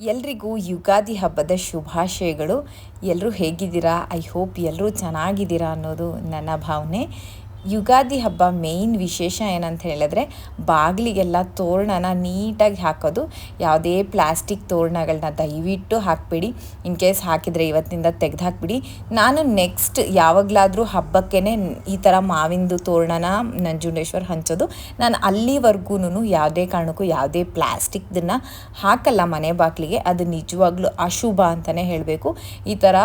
ಎಲ್ರಿಗೂ ಯುಗಾದಿ ಹಬ್ಬದ ಶುಭಾಶಯಗಳು. ಎಲ್ಲರೂ ಹೇಗಿದ್ದೀರಾ? ಐ ಹೋಪ್ ಎಲ್ಲರೂ ಚೆನ್ನಾಗಿದ್ದೀರಾ ಅನ್ನೋದು ನನ್ನ ಭಾವನೆ. ಯುಗಾದಿ ಹಬ್ಬ ಮೇಯ್ನ್ ವಿಶೇಷ ಏನಂತ ಹೇಳಿದ್ರೆ ಬಾಗಿಲಿಗೆಲ್ಲ ತೋರಣನ ನೀಟಾಗಿ ಹಾಕೋದು. ಯಾವುದೇ ಪ್ಲಾಸ್ಟಿಕ್ ತೋರಣಗಳನ್ನ ದಯವಿಟ್ಟು ಹಾಕಬೇಡಿ. ಇನ್ ಕೇಸ್ ಹಾಕಿದರೆ ಇವತ್ತಿನಿಂದ ತೆಗೆದು ಹಾಕಿಬಿಡಿ. ನಾನು ನೆಕ್ಸ್ಟ್ ಯಾವಾಗಲಾದರೂ ಹಬ್ಬಕ್ಕೇ ಈ ಥರ ಮಾವಿಂದು ತೋರಣನ ನಂಜುಂಡೇಶ್ವರ್ ಹಂಚೋದು. ನಾನು ಅಲ್ಲಿವರೆಗೂ ಯಾವುದೇ ಕಾರಣಕ್ಕೂ ಯಾವುದೇ ಪ್ಲಾಸ್ಟಿಕ್ದನ್ನು ಹಾಕಲ್ಲ ಮನೆ ಬಾಗಿಲಿಗೆ. ಅದು ನಿಜವಾಗ್ಲೂ ಅಶುಭ ಅಂತಲೇ ಹೇಳಬೇಕು. ಈ ಥರ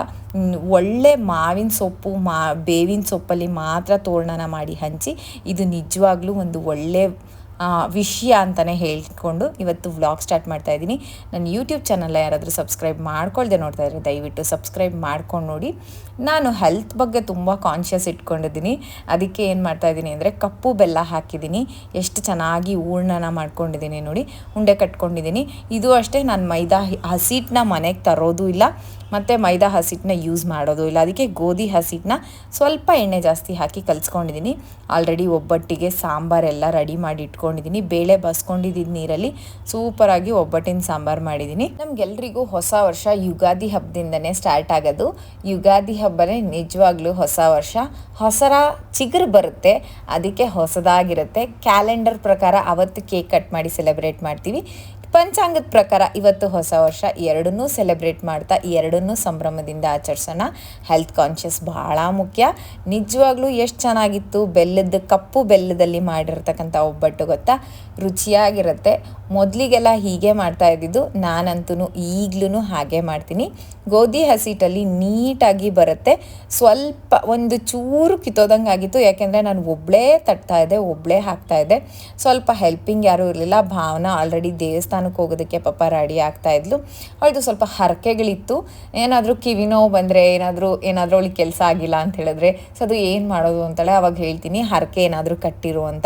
ಒಳ್ಳೆ ಮಾವಿನ ಸೊಪ್ಪು, ಮಾ, ಬೇವಿನ ಸೊಪ್ಪಲ್ಲಿ ಮಾತ್ರ ತೋರಣನ ಮಾಡಿ ಹಂಚಿ, ಇದು ನಿಜವಾಗ್ಲೂ ಒಂದು ಒಳ್ಳೆ ವಿಷಯ ಅಂತಲೇ ಹೇಳಿಕೊಂಡು ಇವತ್ತು ವ್ಲಾಗ್ ಸ್ಟಾರ್ಟ್ ಮಾಡ್ತಾ ಇದ್ದೀನಿ. ನನ್ನ ಯೂಟ್ಯೂಬ್ ಚಾನಲ್ ಯಾರಾದರೂ ಸಬ್ಸ್ಕ್ರೈಬ್ ಮಾಡ್ಕೊಳ್ದೆ ನೋಡ್ತಾ ಇದ್ದಾರೆ ದಯವಿಟ್ಟು ಸಬ್ಸ್ಕ್ರೈಬ್ ಮಾಡ್ಕೊಂಡು ನೋಡಿ. ನಾನು ಹೆಲ್ತ್ ಬಗ್ಗೆ ತುಂಬ ಕಾನ್ಷಿಯಸ್ ಇಟ್ಕೊಂಡಿದ್ದೀನಿ. ಅದಕ್ಕೆ ಏನು ಮಾಡ್ತಾ ಇದ್ದೀನಿ ಅಂದರೆ ಕಪ್ಪು ಬೆಲ್ಲ ಹಾಕಿದ್ದೀನಿ. ಎಷ್ಟು ಚೆನ್ನಾಗಿ ಹೂರ್ಣನ ಮಾಡ್ಕೊಂಡಿದ್ದೀನಿ ನೋಡಿ. ಉಂಡೆ ಕಟ್ಕೊಂಡಿದ್ದೀನಿ. ಇದು ಅಷ್ಟೇ, ನಾನು ಮೈದಾ ಹಸಿಟ್ಟನ್ನ ಮನೆಗೆ ತರೋದು ಇಲ್ಲ. ಮತ್ತು ಮೈದಾ ಹಸಿಟ್ಟನ್ನ ಯೂಸ್ ಮಾಡೋದು ಇಲ್ಲ, ಅದಕ್ಕೆ ಗೋಧಿ ಹಸಿಟ್ಟನ್ನ ಸ್ವಲ್ಪ ಎಣ್ಣೆ ಜಾಸ್ತಿ ಹಾಕಿ ಕಲಿಸ್ಕೊಂಡಿದ್ದೀನಿ. ಆಲ್ರೆಡಿ ಒಬ್ಬಟ್ಟಿಗೆ ಸಾಂಬಾರೆಲ್ಲ ರೆಡಿ ಮಾಡಿ ಇಟ್ಕೊಂಡಿದ್ದೀನಿ. ಬೇಳೆ ಬಸ್ಕೊಂಡಿದ್ದಿದ್ದ ನೀರಲ್ಲಿ ಸೂಪರಾಗಿ ಒಬ್ಬಟ್ಟಿನ ಸಾಂಬಾರು ಮಾಡಿದ್ದೀನಿ. ನಮ್ಗೆಲ್ರಿಗೂ ಹೊಸ ವರ್ಷ ಯುಗಾದಿ ಹಬ್ಬದಿಂದನೇ ಸ್ಟಾರ್ಟ್ ಆಗೋದು. ಯುಗಾದಿ ಹಬ್ಬನೇ ನಿಜವಾಗ್ಲೂ ಹೊಸ ವರ್ಷ. ಹೊಸರ ಚಿಗುರು ಬರುತ್ತೆ, ಅದಕ್ಕೆ ಹೊಸದಾಗಿರುತ್ತೆ. ಕ್ಯಾಲೆಂಡರ್ ಪ್ರಕಾರ ಅವತ್ತು ಕೇಕ್ ಕಟ್ ಮಾಡಿ ಸೆಲೆಬ್ರೇಟ್ ಮಾಡ್ತೀವಿ. ಪಂಚಾಂಗದ ಪ್ರಕಾರ ಇವತ್ತು ಹೊಸ ವರ್ಷ ಎರಡನ್ನೂ ಸೆಲೆಬ್ರೇಟ್ ಮಾಡ್ತಾ ಎರಡನ್ನೂ ಸಂಭ್ರಮದಿಂದ ಆಚರಿಸೋಣ. ಹೆಲ್ತ್ ಕಾನ್ಷಿಯಸ್ ಬಹಳ ಮುಖ್ಯ. ನಿಜವಾಗ್ಲೂ ಎಷ್ಟು ಚೆನ್ನಾಗಿತ್ತು. ಬೆಲ್ಲದ ಕಪ್ಪು ಬೆಲ್ಲದಲ್ಲಿ ಮಾಡಿರ್ತಕ್ಕಂಥ ಒಬ್ಬಟ್ಟು ಗೊತ್ತಾ? ರುಚಿಯಾಗಿರುತ್ತೆ. ಮೊದಲಿಗೆಲ್ಲ ಹೀಗೆ ಮಾಡ್ತಾ ಇದ್ದಿದ್ದು ನಾನಂತೂ ಈಗಲೂ ಹಾಗೆ ಮಾಡ್ತೀನಿ. ಗೋಧಿ ಹಸಿಟ್ಟಲ್ಲಿ ನೀಟಾಗಿ ಬರುತ್ತೆ. ಸ್ವಲ್ಪ ಒಂದು ಚೂರು ಕಿತ್ತೋದಂಗೆ ಆಗಿತ್ತು ಯಾಕೆಂದರೆ ನಾನು ಒಬ್ಬಳೇ ತಟ್ತಾ ಇದ್ದೆ ಒಬ್ಬಳೇ ಹಾಕ್ತಾ ಇದ್ದೆ. ಸ್ವಲ್ಪ ಹೆಲ್ಪಿಂಗ್ ಯಾರೂ ಇರಲಿಲ್ಲ. ಭಾವನಾ ಆಲ್ರೆಡಿ ದೇವಸ್ಥಾನಕ್ಕೆ ಹೋಗೋದಕ್ಕೆ ಪಾಪ ರೆಡಿ ಆಗ್ತಾ ಇದ್ಲು. ಅವಳದು ಸ್ವಲ್ಪ ಹರಕೆಗಳಿತ್ತು. ಏನಾದರೂ ಕಿವಿ ನೋವು ಬಂದರೆ, ಏನಾದರೂ ಏನಾದರೂ ಅವಳಿಗೆ ಕೆಲಸ ಆಗಿಲ್ಲ ಅಂತ ಹೇಳಿದ್ರೆ ಸೊ ಅದು ಏನು ಮಾಡೋದು? ಅಂತೇಳಿ ಅವಾಗ ಹೇಳ್ತೀನಿ. ಹರಕೆ ಏನಾದರೂ ಕಟ್ಟಿರು ಅಂತ.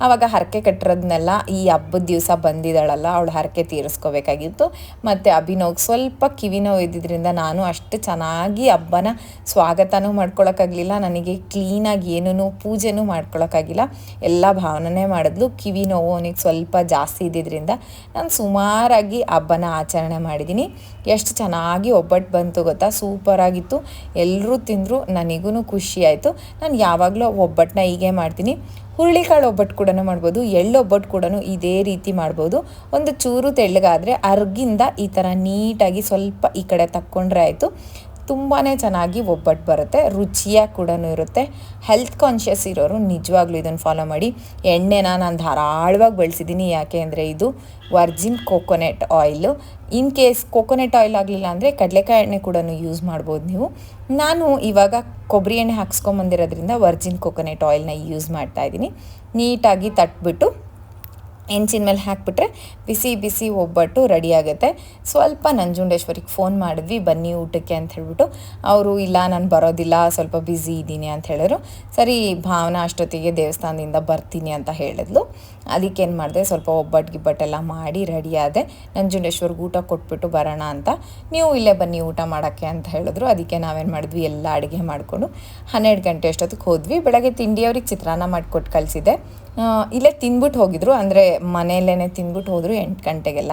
ಆವಾಗ ಹರಕೆ ಕಟ್ಟಿರೋದನ್ನೆಲ್ಲ ಈ ಹಬ್ಬದ ದಿವಸ ಬಂದಿದ್ದಾಳಲ್ಲ, ಅವಳು ಹರಕೆ ತೀರಿಸ್ಕೋಬೇಕಾಗಿತ್ತು. ಮತ್ತು ಅಭಿನವ್ಗೆ ಸ್ವಲ್ಪ ಕಿವಿ ನೋವು ಇದ್ದಿದ್ದರಿಂದ ನಾನು ಅಷ್ಟು ಚೆನ್ನಾಗಿ ಹಬ್ಬನ ಸ್ವಾಗತನೂ ಮಾಡ್ಕೊಳಕ್ಕಾಗಲಿಲ್ಲ. ನನಗೆ ಕ್ಲೀನಾಗಿ ಏನೂ ಪೂಜೆನೂ ಮಾಡ್ಕೊಳಕ್ಕಾಗಿಲ್ಲ. ಎಲ್ಲ ಭಾವನೆ ಮಾಡಿದ್ಲು. ಕಿವಿ ನೋವು ಅವನಿಗೆ ಸ್ವಲ್ಪ ಜಾಸ್ತಿ ಇದ್ದಿದ್ದರಿಂದ ನಾನು ಸುಮಾರಾಗಿ ಹಬ್ಬನ ಆಚರಣೆ ಮಾಡಿದ್ದೀನಿ. ಎಷ್ಟು ಚೆನ್ನಾಗಿ ಒಬ್ಬಟ್ಟು ಬಂತು ಗೊತ್ತಾ? ಸೂಪರಾಗಿತ್ತು. ಎಲ್ಲರೂ ತಿಂದರು ನನಗೂ ಖುಷಿ ಆಯಿತು. ನಾನು ಯಾವಾಗಲೂ ಒಬ್ಬಟ್ಟನ್ನ ಹೀಗೆ ಮಾಡ್ತೀನಿ. ಹುರುಳಿಕಾಳು ಒಬ್ಬಟ್ಟು ಕೂಡ ಮಾಡ್ಬೋದು, ಎಳ್ಳು ಒಬ್ಬಟ್ಟು ಕೂಡ ಇದೇ ರೀತಿ ಮಾಡ್ಬೋದು. ಒಂದು ಚೂರು ತೆಳ್ಳಗಾದರೆ ಅರ್ಗಿಂದ ಈ ಥರ ನೀಟಾಗಿ ಸ್ವಲ್ಪ ಈ ಕಡೆ ತಕ್ಕೊಂಡ್ರೆ ಆಯಿತು. ತುಂಬಾ ಚೆನ್ನಾಗಿ ಒಬ್ಬಟ್ಟು ಬರುತ್ತೆ ರುಚಿಯಾಗಿ ಕೂಡ ಇರುತ್ತೆ. ಹೆಲ್ತ್ ಕಾನ್ಷಿಯಸ್ ಇರೋರು ನಿಜವಾಗ್ಲೂ ಇದನ್ನು ಫಾಲೋ ಮಾಡಿ. ಎಣ್ಣೆನ ನಾನು ಧಾರಾಳವಾಗಿ ಬೆಳೆಸಿದ್ದೀನಿ. ಯಾಕೆ ಅಂದರೆ ಇದು virgin coconut oil in case coconut oil ಆಗಲಿಲ್ಲ ಅಂದರೆ ಕಡಲೆಕಾಯಿ ಎಣ್ಣೆ ಕೂಡ ಯೂಸ್ ಮಾಡ್ಬೋದು ನೀವು. ನಾನು ಇವಾಗ ಕೊಬ್ಬರಿ ಎಣ್ಣೆ ಹಾಕ್ಸ್ಕೊಂಬಂದಿರೋದ್ರಿಂದ ವರ್ಜಿನ್ ಕೋಕೋನೆಟ್ ಆಯಿಲ್ನ ಯೂಸ್ ಮಾಡ್ತಾ ಇದ್ದೀನಿ. ನೀಟಾಗಿ ತಟ್ಬಿಟ್ಟು ಹೆಂಚಿನ ಮೇಲೆ ಹಾಕಿಬಿಟ್ರೆ ಬಿಸಿ ಬಿಸಿ ಒಬ್ಬಟ್ಟು ರೆಡಿ ಆಗುತ್ತೆ. ಸ್ವಲ್ಪ ನಂಜುಂಡೇಶ್ವರಿಗೆ ಫೋನ್ ಮಾಡಿದ್ವಿ, ಬನ್ನಿ ಊಟಕ್ಕೆ ಅಂತ ಹೇಳ್ಬಿಟ್ಟು. ಅವರು, ಇಲ್ಲ, ನಾನು ಬರೋದಿಲ್ಲ, ಸ್ವಲ್ಪ ಬ್ಯುಸಿ ಇದ್ದೀನಿ ಅಂತ ಹೇಳಿದ್ರು. ಸರಿ, ಭಾವನಾ ಅಷ್ಟೊತ್ತಿಗೆ ದೇವಸ್ಥಾನದಿಂದ ಬರ್ತೀನಿ ಅಂತ ಹೇಳಿದ್ಲು. ಅದಕ್ಕೆ ಏನು ಮಾಡಿದೆ, ಸ್ವಲ್ಪ ಒಬ್ಬಟ್ಟು ಗಿಬ್ಬಟ್ಟೆಲ್ಲ ಮಾಡಿ ರೆಡಿ ಆದೆ. ನಂಜುಂಡೇಶ್ವರ್ಗೆ ಊಟ ಕೊಟ್ಬಿಟ್ಟು ಬರೋಣ ಅಂತ. ನೀವು ಇಲ್ಲೇ ಬನ್ನಿ ಊಟ ಮಾಡೋಕ್ಕೆ ಅಂತ ಹೇಳಿದ್ರು. ಅದಕ್ಕೆ ನಾವೇನು ಮಾಡಿದ್ವಿ, ಎಲ್ಲ ಅಡುಗೆ ಮಾಡಿಕೊಂಡು ಹನ್ನೆರಡು ಗಂಟೆ ಅಷ್ಟೊತ್ತಿಗೆ ಹೋದ್ವಿ. ಬೆಳಗ್ಗೆ ತಿಂಡಿಯವ್ರಿಗೆ ಚಿತ್ರಾನ್ನ ಮಾಡಿಕೊಟ್ಟು ಕಳಿಸಿದೆ. ಇಲ್ಲೇ ತಿಂದ್ಬಿಟ್ಟು ಹೋಗಿದ್ರು. ಅಂದರೆ ಮನೆಯಲ್ಲೇ ತಿಂದ್ಬಿಟ್ಟು ಹೋದರು ಎಂಟು ಗಂಟೆಗೆಲ್ಲ.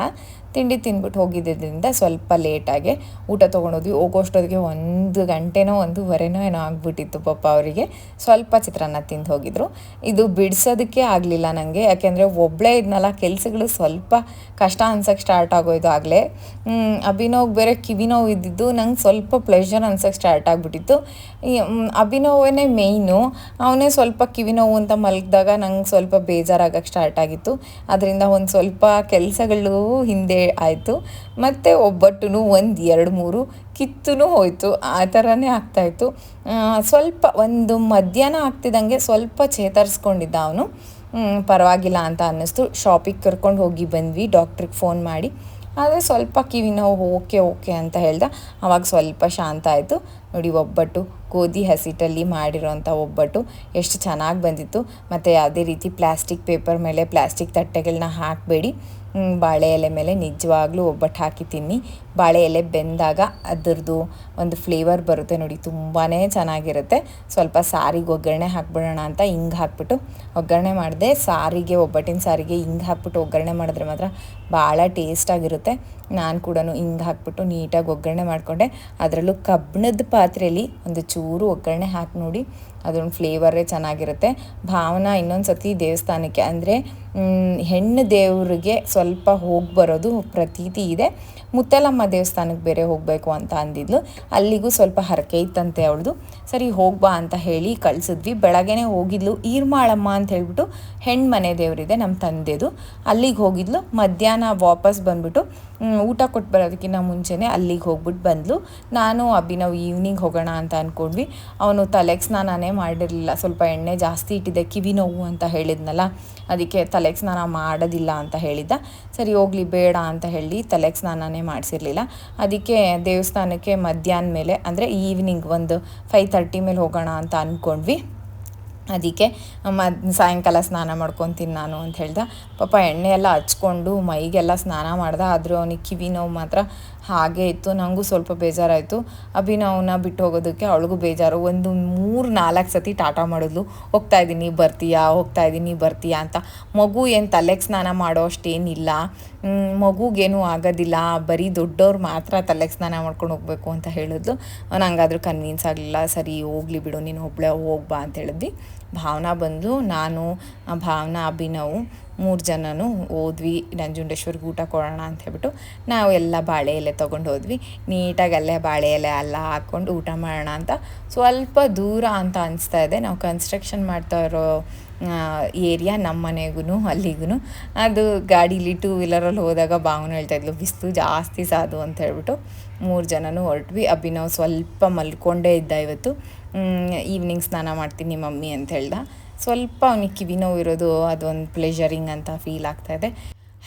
ತಿಂಡಿ ತಿಂದ್ಬಿಟ್ಟು ಹೋಗಿದ್ದರಿಂದ ಸ್ವಲ್ಪ ಲೇಟಾಗಿ ಊಟ ತೊಗೊಂಡೋದ್ವಿ. ಹೋಗೋಷ್ಟೊತ್ತಿಗೆ ಒಂದು ಗಂಟೆನೋ ಒಂದೂವರೆನೋ ಏನೋ ಆಗಿಬಿಟ್ಟಿತ್ತು ಪಾಪ ಅವರಿಗೆ. ಸ್ವಲ್ಪ ಚಿತ್ರಾನ್ನ ತಿಂದು ಹೋಗಿದ್ರು. ಇದು ಬಿಡಿಸೋದಕ್ಕೆ ಆಗಲಿಲ್ಲ ನನಗೆ ಯಾಕೆಂದರೆ ಒಬ್ಬಳೇ ಇದ್ನಲ್ಲ, ಕೆಲಸಗಳು ಸ್ವಲ್ಪ ಕಷ್ಟ ಅನ್ಸೋಕ್ಕೆ ಸ್ಟಾರ್ಟ್ ಆಗೋಯ್ತು ಆಗಲೇ. ಅಭಿನವ್ಗೆ ಬೇರೆ ಕಿವಿ ನೋವು ಇದ್ದಿದ್ದು ನಂಗೆ ಸ್ವಲ್ಪ ಪ್ಲೆಷರ್ ಅನ್ಸೋಕ್ಕೆ ಸ್ಟಾರ್ಟ್ ಆಗಿಬಿಟ್ಟಿತ್ತು. ಅಭಿನೋವನೇ ಮೇಯ್ನು ಅವನೇ ಸ್ವಲ್ಪ ಕಿವಿ ನೋವು ಅಂತ ಮಲಗಿದಾಗ ನಂಗೆ ಸ್ವಲ್ಪ ಬೇಜಾರಾಗಕ್ಕೆ ಸ್ಟಾರ್ಟ್ ಆಗಿತ್ತು. ಅದರಿಂದ ಒಂದು ಸ್ವಲ್ಪ ಕೆಲಸಗಳು ಹಿಂದೆ ಆಯಿತು. ಮತ್ತು ಒಬ್ಬಟ್ಟು ಒಂದು ಎರಡು ಮೂರು ಕಿತ್ತೂ ಹೋಯಿತು. ಆ ಥರನೇ ಆಗ್ತಾಯಿತ್ತು ಸ್ವಲ್ಪ ಒಂದು ಮಧ್ಯಾಹ್ನ ಆಗ್ತಿದ್ದಂಗೆ ಸ್ವಲ್ಪ ಚೇತರಿಸ್ಕೊಂಡಿದ್ದ ಅವನು. ಪರವಾಗಿಲ್ಲ ಅಂತ ಅನ್ನಿಸ್ತು. ಶಾಪಿಗೆ ಕರ್ಕೊಂಡು ಹೋಗಿ ಬಂದ್ವಿ. ಡಾಕ್ಟ್ರಿಗೆ ಫೋನ್ ಮಾಡಿ. ಆದರೆ ಸ್ವಲ್ಪ ಕಿವಿ ನೋವು, ಓಕೆ ಓಕೆ ಅಂತ ಹೇಳ್ದ. ಆವಾಗ ಸ್ವಲ್ಪ ಶಾಂತ ಆಯಿತು. ನೋಡಿ ಒಬ್ಬಟ್ಟು ಗೋಧಿ ಹಸಿಟಲ್ಲಿ ಮಾಡಿರೋಂಥ ಒಬ್ಬಟ್ಟು ಎಷ್ಟು ಚೆನ್ನಾಗಿ ಬಂದಿತ್ತು. ಮತ್ತು ಯಾವುದೇ ರೀತಿ ಪ್ಲಾಸ್ಟಿಕ್ ಪೇಪರ್ ಮೇಲೆ ಪ್ಲಾಸ್ಟಿಕ್ ತಟ್ಟೆಗಳನ್ನ ಹಾಕಬೇಡಿ. ಬಾಳೆ ಎಲೆ ಮೇಲೆ ನಿಜವಾಗ್ಲೂ ಒಬ್ಬಟ್ಟು ಹಾಕಿ ತಿನ್ನಿ ಬಾಳೆ ಎಲೆ ಬೆಂದಾಗ ಅದರದ್ದು ಒಂದು ಫ್ಲೇವರ್ ಬರುತ್ತೆ ನೋಡಿ ತುಂಬಾ ಚೆನ್ನಾಗಿರುತ್ತೆ. ಸ್ವಲ್ಪ ಸಾರಿಗೆ ಒಗ್ಗರಣೆ ಹಾಕ್ಬಿಡೋಣ ಅಂತ ಹಿಂಗೆ ಹಾಕ್ಬಿಟ್ಟು ಒಗ್ಗರಣೆ ಮಾಡಿದೆ. ಸಾರಿಗೆ, ಒಬ್ಬಟ್ಟಿನ ಸಾರಿಗೆ ಹಿಂಗೆ ಹಾಕ್ಬಿಟ್ಟು ಒಗ್ಗರಣೆ ಮಾಡಿದ್ರೆ ಮಾತ್ರ ಭಾಳ ಟೇಸ್ಟಾಗಿರುತ್ತೆ ನಾನು ಕೂಡ ಹಿಂಗೆ ಹಾಕ್ಬಿಟ್ಟು ನೀಟಾಗಿ ಒಗ್ಗರಣೆ ಮಾಡಿಕೊಂಡೆ. ಅದರಲ್ಲೂ ಕಬ್ಬಣದ ಪಾತ್ರೆಯಲ್ಲಿ ಒಂದು ಚೂರು ಒಗ್ಗರಣೆ ಹಾಕಿ ನೋಡಿ, ಅದೊಂದು ಫ್ಲೇವರೇ ಚೆನ್ನಾಗಿರುತ್ತೆ. ಭಾವನಾ ಇನ್ನೊಂದು ಸತಿ ದೇವಸ್ಥಾನಕ್ಕೆ, ಅಂದರೆ ಹೆಣ್ಣು ದೇವರಿಗೆ ಸ್ವಲ್ಪ ಹೋಗಿ ಬರೋದು ಪ್ರತೀತಿ ಇದೆ. ಮುತ್ತಲಮ್ಮ ದೇವಸ್ಥಾನಕ್ಕೆ ಬೇರೆ ಹೋಗಬೇಕು ಅಂತ ಅಂದಿದ್ಲು. ಅಲ್ಲಿಗೂ ಸ್ವಲ್ಪ ಹರಕೆ ಇತ್ತಂತೆ ಅವಳದು. ಸರಿ ಹೋಗ್ಬಾ ಅಂತ ಹೇಳಿ ಕಳಿಸಿದ್ವಿ. ಬೆಳಗ್ಗೆನೇ ಹೋಗಿದ್ಲು. ಈರ್ಮಾಳಮ್ಮ ಅಂತ ಹೇಳ್ಬಿಟ್ಟು ಹೆಣ್ಣು ಮನೆ ದೇವರಿದೆ ನಮ್ಮ ತಂದೆದು. ಅಲ್ಲಿಗೆ ಹೋಗಿದ್ಲು. ಮಧ್ಯಾಹ್ನ ವಾಪಸ್ ಬಂದ್ಬಿಟ್ಟು ಊಟ ಕೊಟ್ಟು ಬರೋದಕ್ಕಿಂತ ಮುಂಚೆನೇ ಅಲ್ಲಿಗೆ ಹೋಗ್ಬಿಟ್ಟು ಬಂದ್ಲು. ನಾನು ಅಭಿನವ್ ಈವ್ನಿಂಗ್ ಹೋಗೋಣ ಅಂತ ಅಂದ್ಕೊಂಡ್ವಿ ಅವನು ತಲೆಗೆ ಸ್ನಾನನೇ ಮಾಡಿರಲಿಲ್ಲ. ಸ್ವಲ್ಪ ಎಣ್ಣೆ ಜಾಸ್ತಿ ಇಟ್ಟಿದೆ ಕಿವಿ ನೋವು ಅಂತ ಹೇಳಿದ್ನಲ್ಲ. ಅದಕ್ಕೆ ತಲೆಗೆ ಸ್ನಾನ ಮಾಡೋದಿಲ್ಲ ಅಂತ ಹೇಳಿದ್ದ. ಸರಿ, ಹೋಗ್ಲಿ, ಬೇಡ ಅಂತ ಹೇಳಿ ತಲೆಗೆ ಸ್ನಾನನೇ ಮಾಡಿಸಿರ್ಲಿಲ್ಲ. ಅದಕ್ಕೆ ದೇವಸ್ಥಾನಕ್ಕೆ ಮಧ್ಯಾಹ್ನ ಮೇಲೆ, ಅಂದರೆ ಈವ್ನಿಂಗ್ ಒಂದು ಫೈವ್ ತರ್ಟಿ ಮೇಲೆ ಹೋಗೋಣ ಅಂತ ಅಂದ್ಕೊಂಡ್ವಿ ಅದಕ್ಕೆ ಮದ್ ಸಾಯಂಕಾಲ ಸ್ನಾನ ಮಾಡ್ಕೊತೀನಿ ನಾನು ಅಂತ ಹೇಳ್ದೆ. ಪಾಪ ಎಣ್ಣೆ ಎಲ್ಲ ಹಚ್ಕೊಂಡು ಮೈಗೆಲ್ಲ ಸ್ನಾನ ಮಾಡ್ದೆ. ಆದರೂ ಅವನಿಗೆ ಕಿವಿ ನೋವು ಮಾತ್ರ ಹಾಗೆ ಇತ್ತು. ನನಗೂ ಸ್ವಲ್ಪ ಬೇಜಾರಾಯಿತು. ಅಭಿನವನ ಬಿಟ್ಟು ಹೋಗೋದಕ್ಕೆ ಅವಳಿಗೂ ಬೇಜಾರು. ಒಂದು ಮೂರು ನಾಲ್ಕು ಸತಿ ಟಾಟಾ ಮಾಡಿದ್ಲು. ಹೋಗ್ತಾ ಇದ್ದೀನಿ ಬರ್ತೀಯಾ? ಹೋಗ್ತಾ ಇದ್ದೀನಿ ಬರ್ತೀಯಾ ಅಂತ. ಮಗು ಏನು ತಲೆಗೆ ಸ್ನಾನ ಮಾಡೋ ಅಷ್ಟೇನಿಲ್ಲ. ಮಗುಗೇನು ಆಗೋದಿಲ್ಲ. ಬರೀ ದೊಡ್ಡವ್ರು ಮಾತ್ರ ತಲೆಗೆ ಸ್ನಾನ ಮಾಡ್ಕೊಂಡು ಹೋಗಬೇಕು ಅಂತ ಹೇಳಿದ್ಲು. ನನಗಾದರೂ ಕನ್ವಿನ್ಸ್ ಆಗಲಿಲ್ಲ. ಸರಿ, ಹೋಗ್ಲಿ ಬಿಡು, ನೀನು ಒಬ್ಬಳೆ ಹೋಗ್ಬಾ ಅಂತ ಹೇಳಿದ್ವಿ. ಭಾವನಾ ಬಂದು ನಾನು, ಭಾವನಾ, ಅಭಿನವ್ ಮೂರು ಜನನೂ ಹೋದ್ವಿ ನಂಜುಂಡೇಶ್ವರ ಊಟ ಕೊಡೋಣ ಅಂತ ಹೇಳ್ಬಿಟ್ಟು ನಾವು ಎಲ್ಲ ಬಾಳೆ ಎಲೆ ತೊಗೊಂಡು ಹೋದ್ವಿ. ನೀಟಾಗಿ ಅಲ್ಲೇ ಬಾಳೆ ಎಲೆ ಎಲ್ಲ ಹಾಕ್ಕೊಂಡು ಊಟ ಮಾಡೋಣ ಅಂತ. ಸ್ವಲ್ಪ ದೂರ ಅಂತ ಅನಿಸ್ತಾ ಇದೆ. ನಾವು ಕನ್ಸ್ಟ್ರಕ್ಷನ್ ಮಾಡ್ತಾ ಇರೋ ಏರಿಯಾ ನಮ್ಮ ಮನೆಗೂ ಅಲ್ಲಿಗೂ ಅದು ಗಾಡೀಲಿ ಟೂ ವೀಲರಲ್ಲಿ ಹೋದಾಗ ಬಾವನ ಹೇಳ್ತಾ ಇದ್ಲು, ಬಿಸಿಲು ಜಾಸ್ತಿ ಸಾಧು ಅಂತ ಹೇಳ್ಬಿಟ್ಟು ಮೂರು ಜನನೂ ಹೊರಟ್ವಿ. ಅಭಿನವ್ ಸ್ವಲ್ಪ ಮಲ್ಕೊಂಡೇ ಇದ್ದ ಇವತ್ತು. ಈವ್ನಿಂಗ್ ಸ್ನಾನ ಮಾಡ್ತೀನಿ ಮಮ್ಮಿ ಅಂತ ಹೇಳ್ದ. ಸ್ವಲ್ಪ ಅವನಿಗೆ ಕಿವಿ ನೋವು ಇರೋದು ಅದೊಂದು ಪ್ಲೆಷರಿಂಗ್ ಅಂತ ಫೀಲ್ ಆಗ್ತಾಯಿದೆ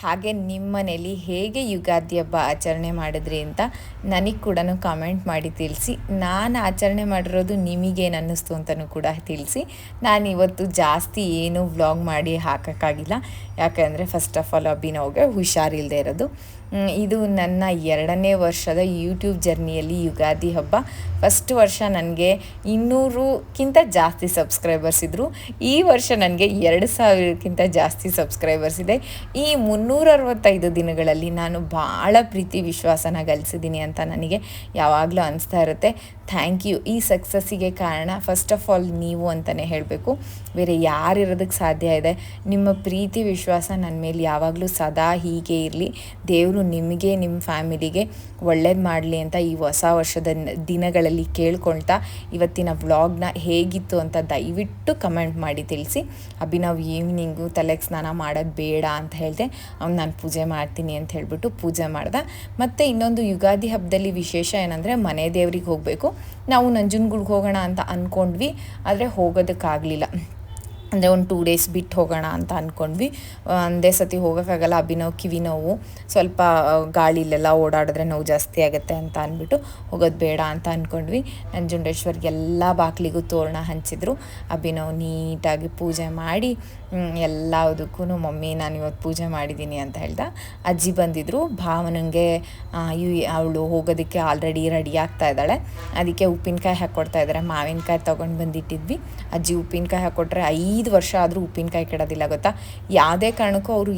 ಹಾಗೆ ನಿಮ್ಮ ಮನೇಲಿ ಹೇಗೆ ಯುಗಾದಿ ಹಬ್ಬ ಆಚರಣೆ ಮಾಡಿದ್ರಿ ಅಂತ ನನಗೆ ಕೂಡ ಕಾಮೆಂಟ್ ಮಾಡಿ ತಿಳಿಸಿ. ನಾನು ಆಚರಣೆ ಮಾಡಿರೋದು ನಿಮಗೇನು ಅನ್ನಿಸ್ತು ಅಂತಲೂ ಕೂಡ ತಿಳಿಸಿ. ನಾನು ಇವತ್ತು ಜಾಸ್ತಿ ಏನು ವ್ಲಾಗ್ ಮಾಡಿ ಹಾಕೋಕ್ಕಾಗಿಲ್ಲ. ಯಾಕಂದರೆ ಫಸ್ಟ್ ಆಫ್ ಆಲ್ ಅಭಿನವ್ಗೆ ಹುಷಾರಿಲ್ಲದೆ ಇರೋದು. ಇದು ನನ್ನ ಎರಡನೇ ವರ್ಷದ ಯೂಟ್ಯೂಬ್ ಜರ್ನಿಯಲ್ಲಿ ಯುಗಾದಿ ಹಬ್ಬ. ಫಸ್ಟ್ ವರ್ಷ ನನಗೆ ಇನ್ನೂರಕ್ಕಿಂತ ಜಾಸ್ತಿ ಸಬ್ಸ್ಕ್ರೈಬರ್ಸ್ ಇದ್ದರು ಈ ವರ್ಷ ನನಗೆ ಎರಡು ಸಾವಿರಕ್ಕಿಂತ ಜಾಸ್ತಿ ಸಬ್ಸ್ಕ್ರೈಬರ್ಸ್ ಇದೆ. ಈ ಮುನ್ನೂರ ಅರವತ್ತೈದು ದಿನಗಳಲ್ಲಿ ನಾನು ಭಾಳ ಪ್ರೀತಿ ವಿಶ್ವಾಸನ ಗಳಿಸಿದ್ದೀನಿ ಅಂತ ನನಗೆ ಯಾವಾಗಲೂ ಅನಿಸ್ತಾ ಇರುತ್ತೆ. Thank you. ಈ ಸಕ್ಸಸ್ಸಿಗೆ ಕಾರಣ ಫಸ್ಟ್ ಆಫ್ ಆಲ್ ನೀವು ಅಂತಲೇ ಹೇಳಬೇಕು. ಬೇರೆ ಯಾರಿರೋದಕ್ಕೆ ಸಾಧ್ಯ ಇದೆ? ನಿಮ್ಮ ಪ್ರೀತಿ, ವಿಶ್ವಾಸ ನನ್ನ ಮೇಲೆ ಯಾವಾಗಲೂ ಸದಾ ಹೀಗೆ ಇರಲಿ. ದೇವರು ನಿಮಗೆ ನಿಮ್ಮ ಫ್ಯಾಮಿಲಿಗೆ ಒಳ್ಳೇದು ಮಾಡಲಿ ಅಂತ ಈ ಹೊಸ ವರ್ಷದ ದಿನಗಳಲ್ಲಿ ಕೇಳ್ಕೊಳ್ತಾ ಇವತ್ತಿನ ವ್ಲಾಗ್ನ ಹೇಗಿತ್ತು ಅಂತ ದಯವಿಟ್ಟು ಕಮೆಂಟ್ ಮಾಡಿ ತಿಳಿಸಿ. ಅಭಿನವ್ ಈವ್ನಿಂಗು ತಲೆಗೆ ಸ್ನಾನ ಮಾಡೋದು ಬೇಡ ಅಂತ ಹೇಳಿದೆ. ಅವ್ನು ನಾನು ಪೂಜೆ ಮಾಡ್ತೀನಿ ಅಂತ ಹೇಳಿಬಿಟ್ಟು ಪೂಜೆ ಮಾಡ್ದೆ. ಮತ್ತು ಇನ್ನೊಂದು ಯುಗಾದಿ ಹಬ್ಬದಲ್ಲಿ ವಿಶೇಷ ಏನಂದರೆ ಮನೆ ದೇವ್ರಿಗೆ ಹೋಗಬೇಕು. ನಾವು ನಂಜನಗೂಡ್ಗೆ ಹೋಗೋಣ ಅಂತ ಅಂದ್ಕೊಂಡ್ವಿ ಆದರೆ ಹೋಗೋದಕ್ಕಾಗಲಿಲ್ಲ. ಅಂದರೆ ಒಂದು ಟೂ ಡೇಸ್ ಬಿಟ್ಟು ಹೋಗೋಣ ಅಂತ ಅಂದ್ಕೊಂಡ್ವಿ ಒಂದೇ ಸತಿ ಹೋಗೋಕ್ಕಾಗಲ್ಲ, ಅಭಿನವ್ ಕಿವಿ ನೋವು ಸ್ವಲ್ಪ ಗಾಳಿಲೆಲ್ಲ ಓಡಾಡಿದ್ರೆ ನೋವು ಜಾಸ್ತಿ ಆಗುತ್ತೆ ಅಂತ ಅಂದ್ಬಿಟ್ಟು ಹೋಗೋದು ಬೇಡ ಅಂತ ಅಂದ್ಕೊಂಡ್ವಿ ನಂಜುಂಡೇಶ್ವರ್ಗೆ ಎಲ್ಲ ಬಾಗಿಲಿಗೂ ತೋರಣ ಹಂಚಿದ್ರು. ಅಭಿನವ್ ನೀಟಾಗಿ ಪೂಜೆ ಮಾಡಿ ಎಲ್ಲದಕ್ಕೂ ಮಮ್ಮಿ ನಾನು ಇವತ್ತು ಪೂಜೆ ಮಾಡಿದ್ದೀನಿ ಅಂತ ಹೇಳ್ದ. ಅಜ್ಜಿ ಬಂದಿದ್ದರು ಭಾವನಂಗೆ ಅವಳು ಹೋಗೋದಕ್ಕೆ ಆಲ್ರೆಡಿ ರೆಡಿ ಆಗ್ತಾ ಇದ್ದಾಳೆ. ಅದಕ್ಕೆ ಉಪ್ಪಿನಕಾಯಿ ಹಾಕ್ಕೊಡ್ತಾ ಇದ್ದಾರೆ ಮಾವಿನಕಾಯಿ ತೊಗೊಂಡು ಬಂದಿಟ್ಟಿದ್ವಿ. ಅಜ್ಜಿ ಉಪ್ಪಿನಕಾಯಿ ಹಾಕ್ಕೊಟ್ರೆ ಐದು ವರ್ಷ ಆದರೂ ಉಪ್ಪಿನಕಾಯಿ ಕೆಡೋದಿಲ್ಲ, ಗೊತ್ತಾ? ಯಾವುದೇ ಕಾರಣಕ್ಕೂ ಅವರು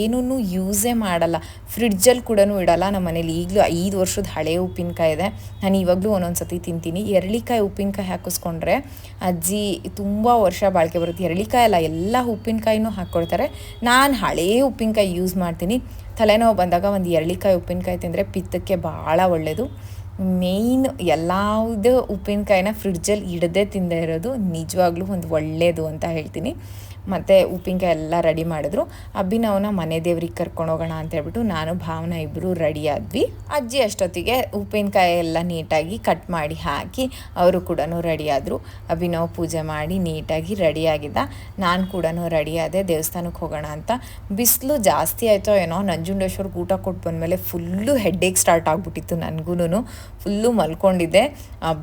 ಏನೂ ಯೂಸೇ ಮಾಡಲ್ಲ. ಫ್ರಿಡ್ಜಲ್ಲಿ ಕೂಡ ಇಡಲ್ಲ. ನಮ್ಮ ಮನೇಲಿ ಈಗಲೂ ಐದು ವರ್ಷದ ಹಳೆಯ ಉಪ್ಪಿನಕಾಯಿ ಇದೆ. ನಾನು ಇವಾಗಲೂ ಒಂದೊಂದು ಸತಿ ತಿಂತೀನಿ. ಎರಳಿಕಾಯಿ ಉಪ್ಪಿನಕಾಯಿ ಹಾಕಿಸ್ಕೊಂಡ್ರೆ ಅಜ್ಜಿ ತುಂಬ ವರ್ಷ ಬಾಳಿಕೆ ಬರುತ್ತೆ. ಎರಳಿಕಾಯಿ ಅಲ್ಲ, ಎಲ್ಲ ಉಪ್ಪಿನಕಾಯಿನೂ ಹಾಕ್ಕೊಡ್ತಾರೆ. ನಾನು ಹಳೇ ಉಪ್ಪಿನಕಾಯಿ ಯೂಸ್ ಮಾಡ್ತೀನಿ. ತಲೆನೋವು ಬಂದಾಗ ಒಂದು ಎರಳಿಕಾಯಿ ಉಪ್ಪಿನಕಾಯಿ ತಿಂದರೆ ಪಿತ್ತಕ್ಕೆ ಭಾಳ ಒಳ್ಳೆಯದು ಮೇಯ್ನ್ ಎಲ್ಲಾವುದು ಉಪ್ಪಿನಕಾಯಿನ ಫ್ರಿಡ್ಜಲ್ಲಿ ಇಡದೇ ತಿಂದೇ ಇರೋದು ನಿಜವಾಗ್ಲೂ ಒಂದು ಒಳ್ಳೆಯದು ಅಂತ ಹೇಳ್ತೀನಿ. ಮತ್ತು ಉಪ್ಪಿನಕಾಯಿ ಎಲ್ಲ ರೆಡಿ ಮಾಡಿದ್ರು. ಅಭಿನವನ ಮನೆ ದೇವ್ರಿಗೆ ಕರ್ಕೊಂಡು ಹೋಗೋಣ ಅಂತ ಹೇಳ್ಬಿಟ್ಟು ನಾನು, ಭಾವನ ಇಬ್ಬರು ರೆಡಿ ಆದ್ವಿ. ಅಜ್ಜಿ ಅಷ್ಟೊತ್ತಿಗೆ ಉಪ್ಪಿನಕಾಯಿ ಎಲ್ಲ ನೀಟಾಗಿ ಕಟ್ ಮಾಡಿ ಹಾಕಿ ಅವರು ಕೂಡ ರೆಡಿ ಆದರು. ಅಭಿನವ್ ಪೂಜೆ ಮಾಡಿ ನೀಟಾಗಿ ರೆಡಿಯಾಗಿದ್ದ ನಾನು ಕೂಡ ಆದೆ, ದೇವಸ್ಥಾನಕ್ಕೆ ಹೋಗೋಣ ಅಂತ. ಬಿಸಿಲು ಜಾಸ್ತಿ ಆಯಿತೋ ಏನೋ, ನಂಜುಂಡೇಶ್ವರ್ಗೆ ಊಟ ಕೊಟ್ಟು ಬಂದಮೇಲೆ ಫುಲ್ಲು ಹೆಡ್ಡೇಕ್ ಸ್ಟಾರ್ಟ್ ಆಗಿಬಿಟ್ಟಿತ್ತು ನನಗೂ ಫುಲ್ಲು ಮಲ್ಕೊಂಡಿದ್ದೆ.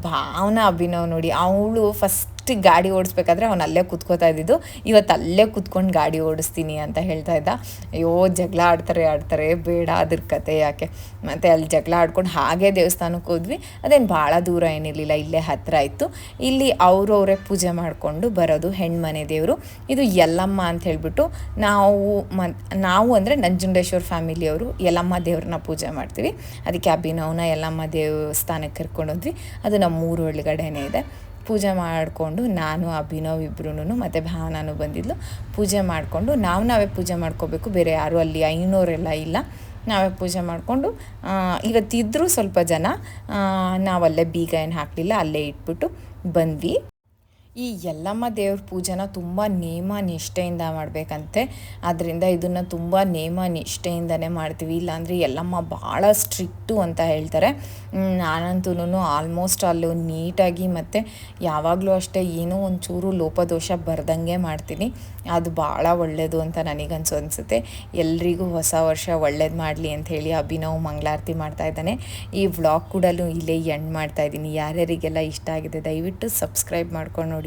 ಭಾವನ, ಅಭಿನವ್ ನೋಡಿ, ಅವಳು ಫಸ್ಟ್ ಫಸ್ಟ್ ಗಾಡಿ ಓಡಿಸ್ಬೇಕಾದ್ರೆ ಅವನು ಅಲ್ಲೇ ಕುತ್ಕೋತಾ ಇದ್ದಿದ್ದು. ಇವತ್ತು ಅಲ್ಲೇ ಕುತ್ಕೊಂಡು ಗಾಡಿ ಓಡಿಸ್ತೀನಿ ಅಂತ ಹೇಳ್ತಾ ಇದ್ದ. ಅಯ್ಯೋ, ಜಗಳ ಆಡ್ತಾರೆ ಆಡ್ತಾರೆ. ಬೇಡ ಅದ್ರ ಕತೆ ಯಾಕೆ? ಮತ್ತು ಅಲ್ಲಿ ಜಗಳ ಆಡ್ಕೊಂಡು ಹಾಗೆ ದೇವಸ್ಥಾನಕ್ಕೆ ಹೋದ್ವಿ. ಅದೇನು ಭಾಳ ದೂರ ಏನಿರಲಿಲ್ಲ, ಇಲ್ಲೇ ಹತ್ತಿರ ಇತ್ತು. ಇಲ್ಲಿ ಅವರವರೇ ಪೂಜೆ ಮಾಡಿಕೊಂಡು ಬರೋದು ಹೆಣ್ಮನೆ ದೇವರು. ಇದು ಯಲ್ಲಮ್ಮ ಅಂತ ಹೇಳಿಬಿಟ್ಟು ನಾವು ಮ ನಾವು ಅಂದರೆ ನಂಜುಂಡೇಶ್ವರ ಫ್ಯಾಮಿಲಿಯವರು ಯಲ್ಲಮ್ಮ ದೇವ್ರನ್ನ ಪೂಜೆ ಮಾಡ್ತೀವಿ. ಅದಕ್ಕೆ ಅಭಿನವನ ಯಲ್ಲಮ್ಮ ದೇವಸ್ಥಾನಕ್ಕೆ ಕರ್ಕೊಂಡೋದ್ವಿ ಅದು ನಮ್ಮ ಊರು ಒಳಗಡೆನೇ ಇದೆ. ಪೂಜೆ ಮಾಡಿಕೊಂಡು ನಾನು, ಅಭಿನವ್ ಇಬ್ರು ಮತ್ತು ಭಾವನಾನು ಬಂದಿದ್ಲು. ಪೂಜೆ ಮಾಡಿಕೊಂಡು ನಾವು ನಾವೇ ಪೂಜೆ ಮಾಡ್ಕೋಬೇಕು. ಬೇರೆ ಯಾರೂ ಅಲ್ಲಿ ಐನೂರೆಲ್ಲ ಇಲ್ಲ. ನಾವೇ ಪೂಜೆ ಮಾಡಿಕೊಂಡು ಇವತ್ತಿದ್ದರೂ ಸ್ವಲ್ಪ ಜನ ನಾವಲ್ಲೇ ಬೀಗ ಏನು ಹಾಕಲಿಲ್ಲ, ಅಲ್ಲೇ ಇಟ್ಬಿಟ್ಟು ಬಂದ್ವಿ. ಈ ಯಲ್ಲಮ್ಮ ದೇವ್ರ ಪೂಜೆನ ತುಂಬ ನೇಮ ನಿಷ್ಠೆಯಿಂದ ಮಾಡಬೇಕಂತೆ. ಆದ್ದರಿಂದ ಇದನ್ನು ತುಂಬ ನೇಮ ನಿಷ್ಠೆಯಿಂದನೇ ಮಾಡ್ತೀವಿ. ಇಲ್ಲಾಂದರೆ ಯಲ್ಲಮ್ಮ ಭಾಳ ಸ್ಟ್ರಿಕ್ಟು ಅಂತ ಹೇಳ್ತಾರೆ. ನಾನಂತೂ ಆಲ್ಮೋಸ್ಟ್ ಅಲ್ಲೂ ನೀಟಾಗಿ ಮತ್ತು ಯಾವಾಗಲೂ ಅಷ್ಟೇ ಏನೋ ಒಂಚೂರು ಲೋಪದೋಷ ಬರ್ದಂಗೆ ಮಾಡ್ತೀನಿ. ಅದು ಭಾಳ ಒಳ್ಳೆಯದು ಅಂತ ನನಗನ್ಸು ಅನಿಸುತ್ತೆ. ಎಲ್ರಿಗೂ ಹೊಸ ವರ್ಷ ಒಳ್ಳೇದು ಮಾಡಲಿ ಅಂತ ಹೇಳಿ ಅಭಿನವ್ ಮಂಗಳಾರತಿ ಮಾಡ್ತಾ ಇದ್ದಾನೆ. ಈ ವ್ಲಾಗ್ ಕೂಡ ಇಲ್ಲೇ ಎಂಡ್ ಮಾಡ್ತಾ ಇದ್ದೀನಿ. ಯಾರ್ಯಾರಿಗೆಲ್ಲ ಇಷ್ಟ ಆಗಿದೆ ದಯವಿಟ್ಟು ಸಬ್ಸ್ಕ್ರೈಬ್ ಮಾಡ್ಕೊಂಡು ನೋಡಿ.